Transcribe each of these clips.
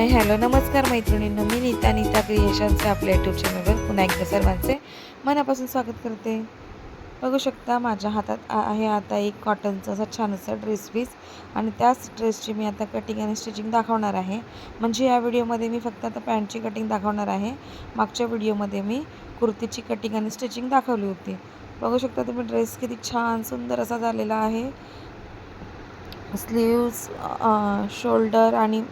Hi hello नमस्कार मैत्रिणींनो. मी नीता नीता क्रिएशनचे आपल्या यूट्यूब चॅनलवर पुन्हा एकदा सर्वांचे मनापासून स्वागत करते. बघू शकता माझ्या हातात आहे आता एक कॉटनचा असा छान असा ड्रेस पीस आणि त्याच ड्रेसची मी आता कटिंग आणि स्टिचिंग दाखवणार आहे. म्हणजे या व्हिडिओमध्ये मी फक्त आता पॅन्टची कटिंग दाखवणार आहे. मागच्या व्हिडिओमध्ये मी कुर्तीची कटिंग आणि स्टिचिंग दाखवली होती. बघू शकता तुम्ही ड्रेस किती छान सुंदर असा झालेला आहे. स्लीव्स शोल्डर आणि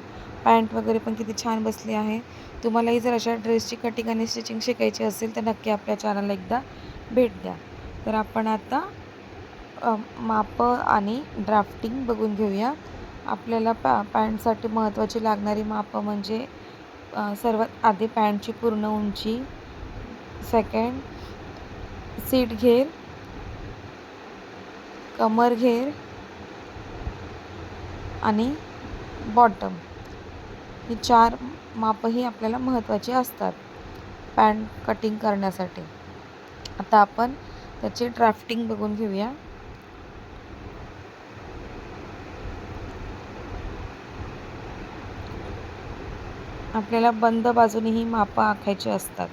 पॅन्ट वगैरे पण किती छान बसली आहे. तुम्हालाही जर अशा ड्रेसची कटिंग आणि स्टिचिंग शिकायची असेल तर नक्की आपल्या चॅनलला एकदा भेट द्या. तर आपण आता माप मापं आणि ड्राफ्टिंग बघून घेऊया. आपल्याला पॅ पॅन्टसाठी महत्त्वाची लागणारी मापं म्हणजे सर्वात आधी पॅन्टची पूर्ण उंची सेकंड सीट घेर कमर घेर आणि बॉटम ही चार मापंही आपल्याला महत्त्वाची असतात. पॅन्ट कटिंग करण्यासाठी. आता आपण त्याची ड्राफ्टिंग बघून घेऊया. आपल्याला बंद बाजूने ही मापं आखायची असतात.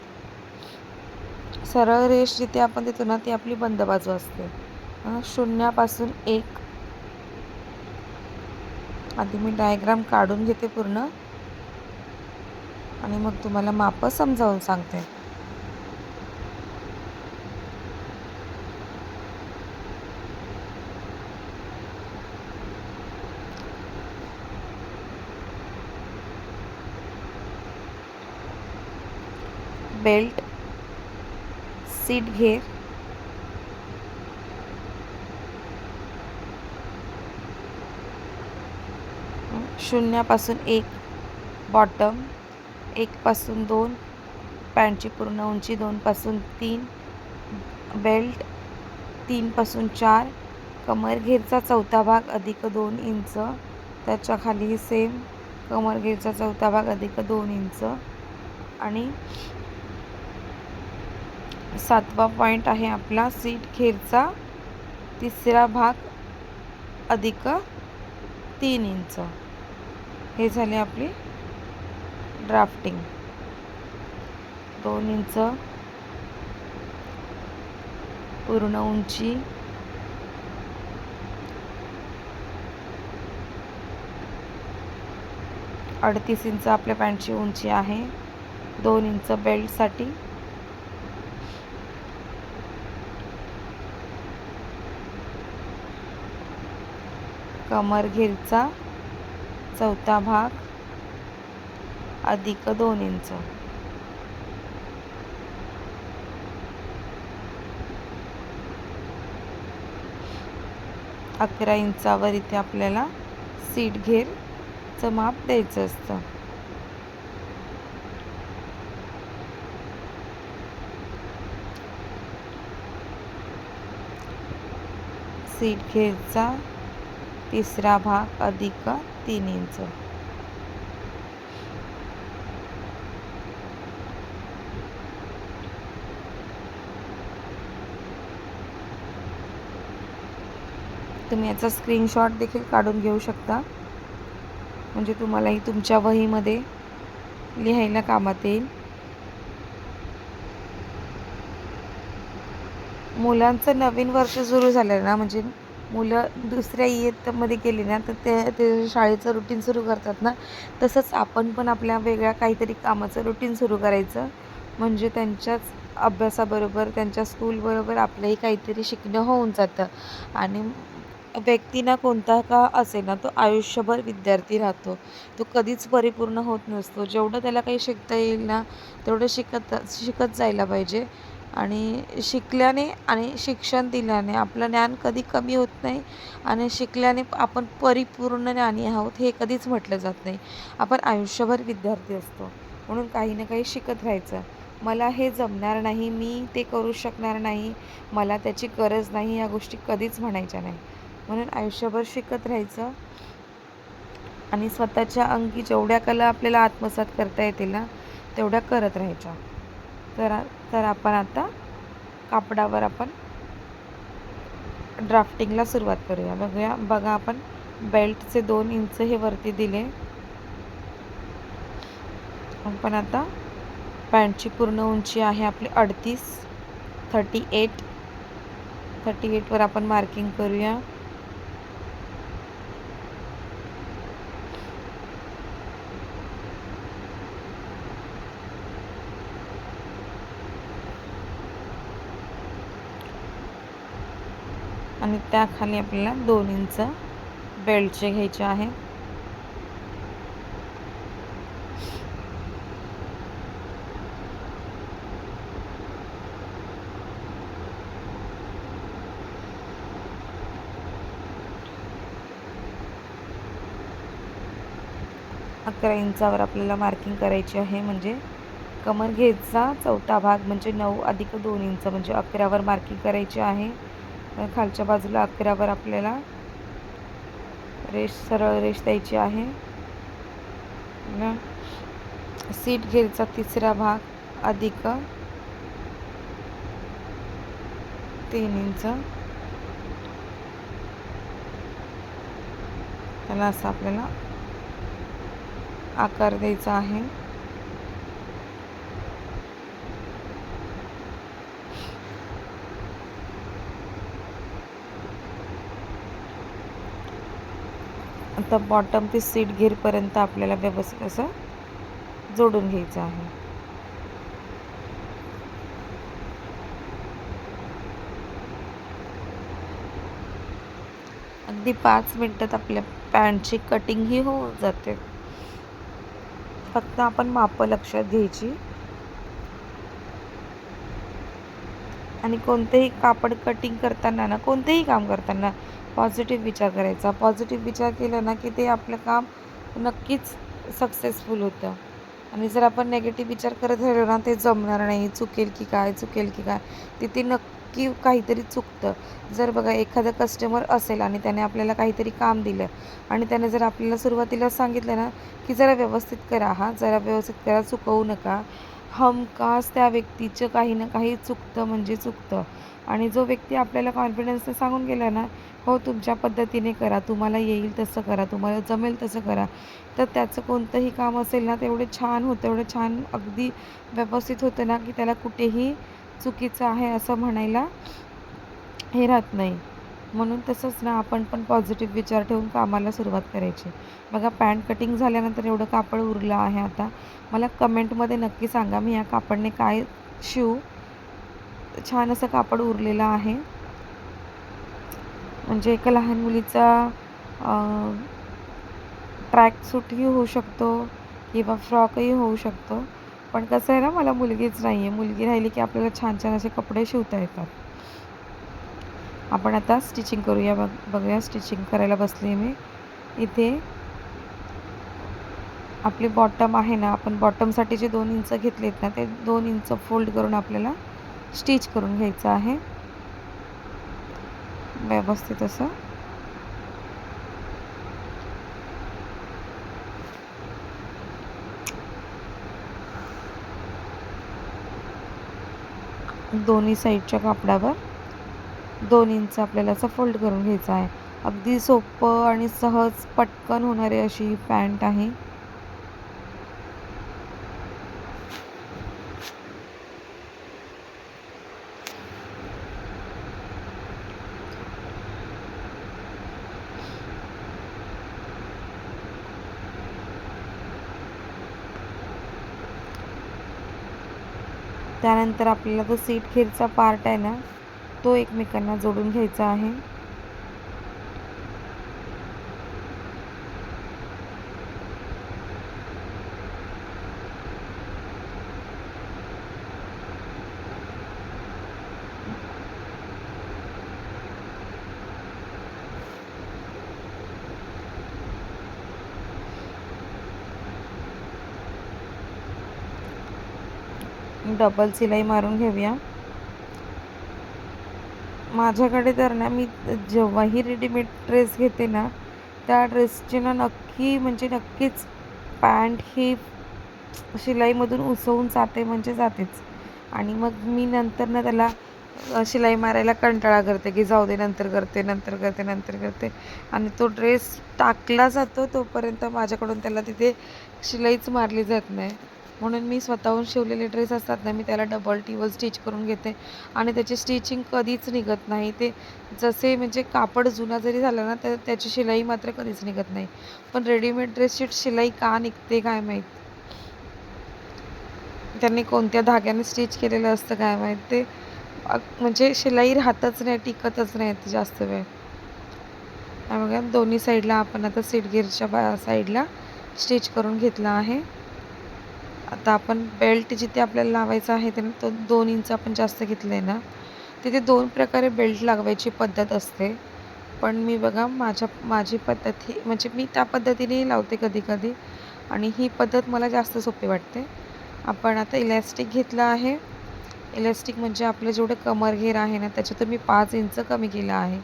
सरळ रेष जिथे आपण देतो ना ती आपली बंद बाजू असते. शून्यापासून एक. आधी मी डायग्राम काढून घेते पूर्ण. आणि मग तुम्हाला मापं समजावून सांगते. बेल्ट सीट घेर शून्यापासून एक बॉटम एकपासून दोन पॅन्टची पूर्ण उंची दोनपासून तीन बेल्ट तीनपासून चार कमरघेरचा चौथा भाग अधिक दोन इंच त्याच्याखाली सेम कमरघेरचा चौथा भाग अधिक दोन इंच आणि सातवा पॉईंट आहे आपला सीट घेरचा तिसरा भाग अधिक तीन इंच. हे झाले आपली ड्राफ्टिंग. दोन इंच. पूर्ण उंची. अडतीस इंच आपल्या पॅन्टची उंची आहे. दोन इंच बेल्टसाठी. कमर घेरचा. चौथा भाग. अधिक दोन इंच. अकरा इंचावर इथे आपल्याला सीट घेरचं माप द्यायचं असतं. सीट घेरचा तिसरा भाग अधिक तीन इंच. तुम्ही याचा स्क्रीनशॉट देखील काढून घेऊ शकता. म्हणजे तुम्हालाही तुमच्या वहीमध्ये लिहायला कामात येईल. मुलांचं नवीन वर्ष सुरू झालं ना म्हणजे मुलं दुसऱ्या इयत्तामध्ये गेली ना तर ते ते शाळेचं रुटीन सुरू करतात ना. तसंच आपण पण आपल्या वेगळ्या काहीतरी कामाचं रुटीन सुरू करायचं. म्हणजे त्यांच्याच अभ्यासाबरोबर त्यांच्या स्कूलबरोबर आपलंही काहीतरी शिकणं होऊन जातं. आणि व्यक्ती ना कोणता का असे ना तो आयुष्यभर विद्यार्थी राहतो. तो कधीच परिपूर्ण होत नसतो. जेवढं त्याला काही शिकता येईल ना तेवढं शिकत शिकत जायला पाहिजे. आणि शिकल्याने आणि शिक्षण दिल्याने आपलं ज्ञान कधी कमी होत नाही आणि शिकल्याने आपण परिपूर्ण ज्ञानी आहोत हे कधीच म्हटलं जात नाही. आपण आयुष्यभर विद्यार्थी असतो. म्हणून काही ना काही शिकत राहायचं. मला हे जमणार नाही मी ते करू शकणार नाही मला त्याची गरज नाही या गोष्टी कधीच म्हणायच्या नाही. म्हणून आयुष्यभर शिकत राहायचं. आणि स्वतःच्या अंगी जेवढ्या कला आपल्याला आत्मसात करता येतील ना तेवढ्या करत राहायच्या. तर तर आपण आता कापडावर आपण ड्राफ्टिंगला सुरुवात करूया. बघूया बघा आपण बेल्टचे दोन इंच हे वरती दिले. पण आता पॅन्टची पूर्ण उंची आहे आपली अडतीस थर्टी एट थर्टी एटवर आपण मार्किंग करूया. आणि त्याखाली आपल्याला दोन इंच बेल्टचे घ्यायचे आहे. अकरा इंचावर आपल्याला मार्किंग करायची आहे. म्हणजे कमर घेचा चौथा भाग म्हणजे नऊ अधिक दोन इंच म्हणजे अकरावर मार्किंग करायची आहे. खालच्या बाजूला अकरावर आपल्याला रेष सरळ रेष द्यायची आहे. सीट घेरचा तिसरा भाग अधिक तीन इंच. त्याला असं आपल्याला आकार द्यायचा आहे. आता बॉटम ते सीट घेरपर्यंत आपल्याला व्यवस्थित असं जोडून घ्यायचं आहे. अगदी पाच मिनटात आपल्या पॅन्टची कटिंग ही होऊन जाते. फक्त आपण माप लक्षात घ्यायची. आणि कोणतेही कापड कटिंग करताना ना कोणतेही काम करताना पॉझिटिव्ह विचार करायचा. पॉझिटिव्ह विचार केला ना की ते आपलं काम नक्कीच सक्सेसफुल होतं. आणि जर आपण नेगेटिव्ह विचार करत राहिलो ना ते जमणार नाही. चुकेल की काय चुकेल की काय. तिथे नक्की काहीतरी चुकतं. जर बघा एखादा कस्टमर असेल आणि त्याने आपल्याला काहीतरी काम दिलं आणि त्याने जर आपल्याला सुरुवातीला सांगितलं ना की जरा व्यवस्थित करा हा जरा व्यवस्थित करा चुकवू नका. हमखास त्या व्यक्तीचं काही ना काही चुकतं म्हणजे चुकतं. आणि जो व्यक्ती आपल्याला कॉन्फिडन्सने सांगून गेला ना हो तुमच्या पद्धतीने करा तुम्हाला येईल तसं करा तुम्हाला जमेल तसं करा तर त्याचं कोणतंही काम असेल ना तेवढे छान होतं एवढं छान अगदी व्यवस्थित होतं ना की त्याला कुठेही चुकीचं आहे असं म्हणायला हे राहत नाही. म्हणून तसंच ना आपण पण पॉझिटिव्ह विचार ठेवून कामाला सुरुवात करायची. बघा पॅन्ट कटिंग झाल्यानंतर एवढं कापड उरलं आहे आता. मला कमेंटमध्ये नक्की सांगा मी या कापडने काय शिवू? छान असं कापड उरलेलं आहे. म्हणजे एका लहान मुलीचा ट्रॅक सूटही होऊ शकतो किंवा फ्रॉकही होऊ शकतो. पण कसं आहे ना मला मुलगीच नाही आहे मुलगी राहिली की आपल्याला छान छान असे कपडे शिवता येतात. आपण आता स्टिचिंग करूया. बघ बघूया स्टिचिंग करायला बसली मी. इथे आपली बॉटम आहे ना आपण बॉटमसाठी जे दोन इंच घेतलेत ना ते दोन इंच फोल्ड करून आपल्याला स्टिच करून घ्यायचं आहे. व्यवस्थित असं. दोन्ही साईडच्या कापडावर. दोन इंच आपल्याला असं फोल्ड करून घ्यायचं आहे. अगदी सोपं आणि सहज पटकन होणारी अशी पॅन्ट आहे. त्यानंतर आपल्याला जो सीट खेरचा पार्ट आहे ना तो एकमेकांना जोडून घ्यायचा आहे. डबल सिलाई मारून घेऊया. माझ्याकडे तर ना मी जेव्हाही रेडीमेड ड्रेस घेते ना त्या ड्रेसची ना नक्की म्हणजे नक्कीच पॅन्ट ही शिलाईमधून उसवून जाते म्हणजे जातेच. आणि मग मी नंतर ना त्याला शिलाई मारायला कंटाळा करते की जाऊ दे नंतर करते नंतर करते नंतर करते. आणि तो ड्रेस टाकला जातो तोपर्यंत माझ्याकडून त्याला तिथे शिलाईच मारली जात नाही. म्हणून मी स्वतःहून शिवलेले ड्रेस असतात ना मी त्याला डबल टिबल स्टिच करून घेते. आणि त्याची स्टिचिंग कधीच निघत नाही. ते जसे म्हणजे कापड जुना जरी झाला ना तर त्याची शिलाई मात्र कधीच निघत नाही. पण रेडीमेड ड्रेसची शिलाई का निघते काय माहीत? त्यांनी कोणत्या धाग्याने स्टिच केलेलं असतं काय माहीत? ते म्हणजे शिलाई राहतच नाही टिकतच नाही ते जास्त वेळ. बघा दोन्ही साईडला आपण आता सीट गिअरच्या बा साईडला स्टिच करून घेतला आहे. आता आपण बेल्ट जिथे आपल्याला लावायचा आहे ते तो दोन इंच आपण जास्त घेतलं आहे ना तिथे दोन प्रकारे बेल्ट लावायची पद्धत असते. पण मी बघा माझ्या माझी पद्धत ही म्हणजे मी त्या पद्धतीने लावते कधी कधी आणि ही पद्धत मला जास्त सोपी वाटते. आपण आता इलॅस्टिक घेतलं आहे. इलॅस्टिक म्हणजे आपलं जेवढं कमरघेर आहे ना त्याच्यातून मी पाच इंच कमी केलं आहे.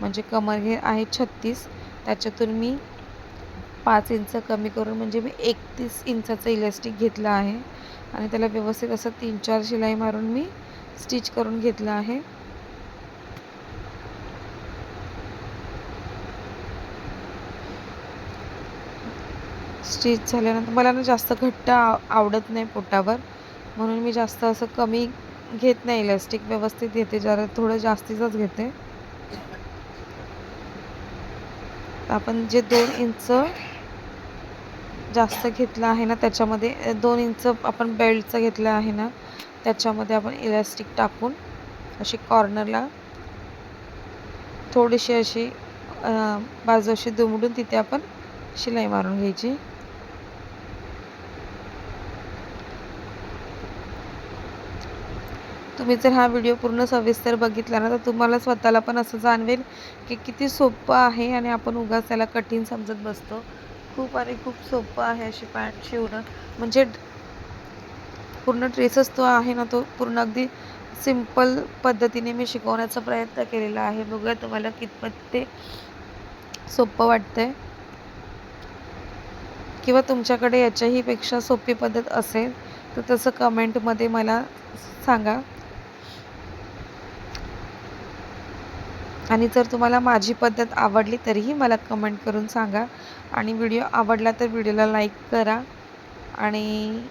म्हणजे कमरघेर आहे छत्तीस त्याच्यातून मी पाच इंच कमी करून म्हणजे मी एकतीस इंचाचं इलॅस्टिक घेतलं आहे. आणि त्याला व्यवस्थित असं तीन चार शिलाई मारून मी स्टिच करून घेतलं आहे. स्टिच झाल्यानंतर मला ना जास्त घट्ट आव आवडत नाही पोटावर. म्हणून मी जास्त असं कमी घेत नाही इलॅस्टिक व्यवस्थित घेते. जरा थोडं जास्तीचंच घेते. आपण जे दोन इंच जास्त घेतलं आहे ना त्याच्यामध्ये दोन इंच आपण बेल्टचं घेतलं आहे ना त्याच्यामध्ये आपण इलॅस्टिक टाकून अशी कॉर्नरला थोडीशी अशी बाजू अशी दुमडून तिथे आपण शिलाई मारून घ्यायची. तुम्ही जर हा व्हिडिओ पूर्ण सविस्तर बघितला ना तर तुम्हाला स्वतःला पण असं जाणवेल की किती सोपं आहे आणि आपण उगाच त्याला कठीण समजत बसतो. खूप आणि खूप सोपं आहे अशी पॅन्ट शिवणं. म्हणजे पूर्ण ड्रेसच तो आहे ना तो पूर्ण अगदी सिंपल पद्धतीने मी शिकवण्याचा प्रयत्न केलेला आहे. बघूया तुम्हाला कितपत ते सोपं वाटतंय. किंवा तुमच्याकडे याच्याही पेक्षा सोपी पद्धत असेल तर तसं कमेंटमध्ये मला सांगा. आणि जर तुम्हाला माझी पद्धत आवडली तरीही मला कमेंट करून सांगा. आणि व्हिडिओ आवडला तर व्हिडिओला लाईक करा. आणि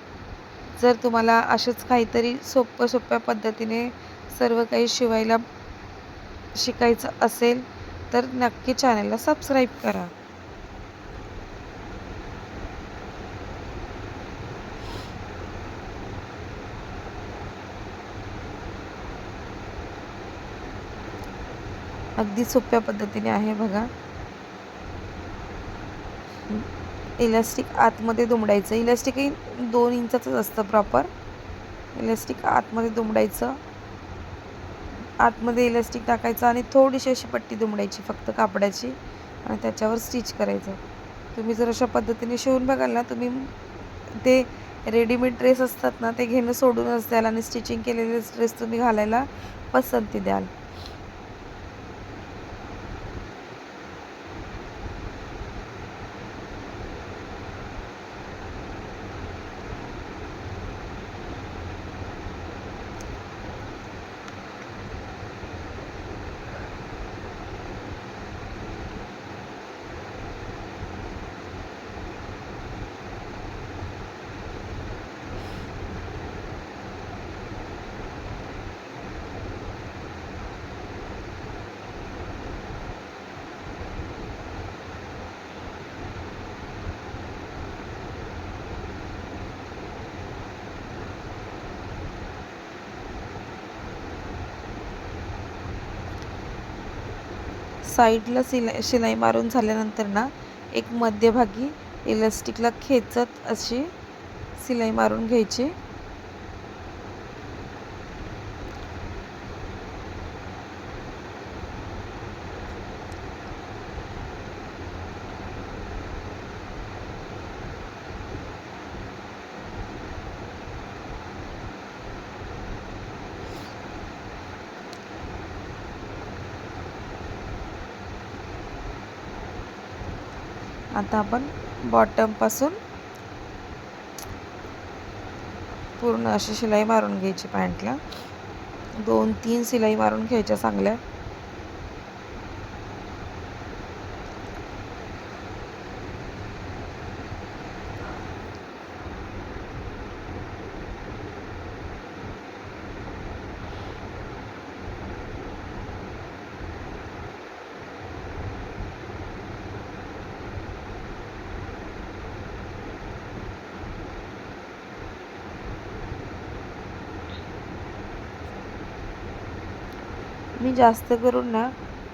जर तुम्हाला असंच काहीतरी सोप्या सोप्या पद्धतीने सर्व काही शिवायला शिकायचं असेल तर नक्की चॅनलला सबस्क्राईब करा. अगदी सोप्या पद्धतीने आहे बघा. इलॅस्टिक आतमध्ये दुमडायचं. इलॅस्टिकही दोन इंचाचंच असतं प्रॉपर इलॅस्टिक आतमध्ये दुमडायचं. आतमध्ये इलॅस्टिक टाकायचं आणि थोडीशी अशी पट्टी दुमडायची फक्त कापडाची. आणि त्याच्यावर स्टिच करायचं. तुम्ही जर अशा पद्धतीने शिवून बघाल ना तुम्ही ते रेडीमेड ड्रेस असतात ना ते घेणं सोडूनच द्याल आणि स्टिचिंग केलेले ड्रेस तुम्ही घालायला पसंती द्याल. साईडला सिलाई शिलाई मारून झाल्यानंतर ना एक मध्यभागी इलास्टिकला खेचत अशी शिलाई मारून घ्यायची. आता आपण बॉटमपासून पूर्ण अशी शिलाई मारून घ्यायची पॅन्टला दोन तीन शिलाई मारून घ्यायच्या चांगल्या. मी जास्त करून ना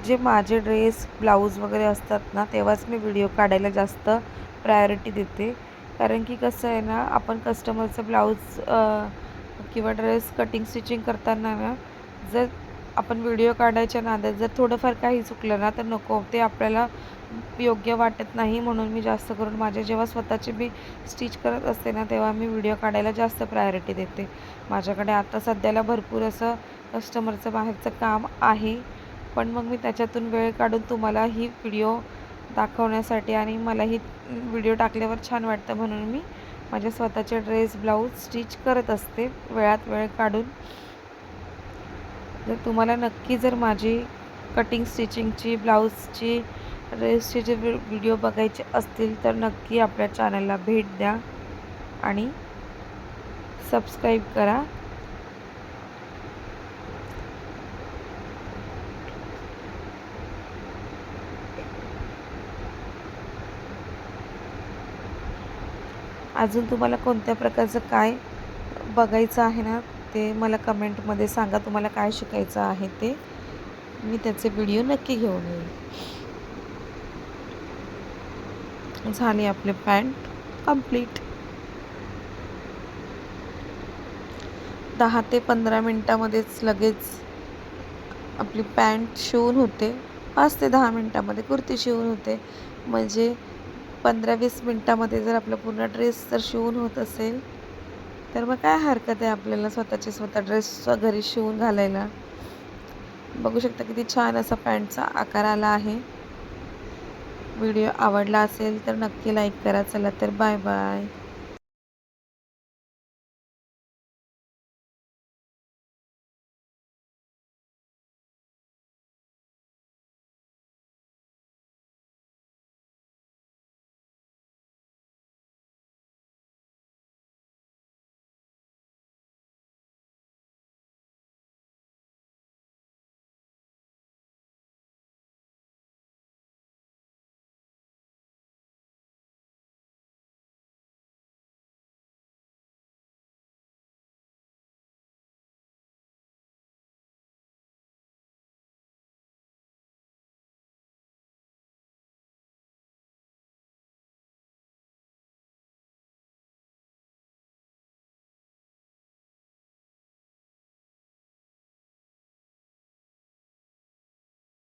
जे माझे ड्रेस ब्लाऊज वगैरे असतात ना तेव्हाच मी व्हिडिओ काढायला जास्त प्रायोरिटी देते. कारण की कसं आहे ना आपण कस्टमरचं ब्लाऊज किंवा ड्रेस कटिंग स्टिचिंग करताना ना जर आपण व्हिडिओ काढायच्या नादात जर थोडंफार काही चुकलं ना तर नको. ते आपल्याला योग्य वाटत नाही म्हणून मी जास्त करून माझे जेव्हा स्वतःचे मी स्टिच करत असते ना तेव्हा मी व्हिडिओ काढायला जास्त प्रायोरिटी देते. माझ्याकडे आता सध्याला भरपूर असं कस्टमरचं बाहेरचं काम आहे पण मग मी त्याच्यातून वेळ काढून तुम्हाला ही व्हिडिओ दाखवण्यासाठी आणि मला ही व्हिडिओ टाकल्यावर छान वाटतं म्हणून मी माझ्या स्वतःचे ड्रेस ब्लाऊज स्टिच करत असते वेळात वेळ काढून. जर तुम्हाला नक्की जर माझी कटिंग स्टिचिंगची ब्लाऊजची रेसचे जे व्हिडिओ बघायचे असतील तर नक्की आपल्या चॅनलला भेट द्या आणि सबस्क्राईब करा. अजून तुम्हाला कोणत्या प्रकारचं काय बघायचं आहे ना ते मला कमेंटमध्ये सांगा. तुम्हाला काय शिकायचं आहे ते मी त्याचे व्हिडिओ नक्की घेऊन येईल झाली आपली पॅन्ट कंप्लीट दहा ते पंधरा मिनटामध्येच लगेच आपली पॅन्ट शिवून होते. पाच ते दहा मिनटामध्ये कुर्ती शिवून होते. म्हणजे पंधरा वीस मिनटामध्ये जर आपला पूर्ण ड्रेस जर शिवून होत असेल तर मग काय हरकत आहे आपल्याला स्वतःचे स्वतः ड्रेस घरी शिवून घालायला? बघू शकता किती छान असा पॅन्टचा आकार आला आहे. व्हिडिओ आवडला असेल तर नक्की लाईक करा. चला तर बाय बाय.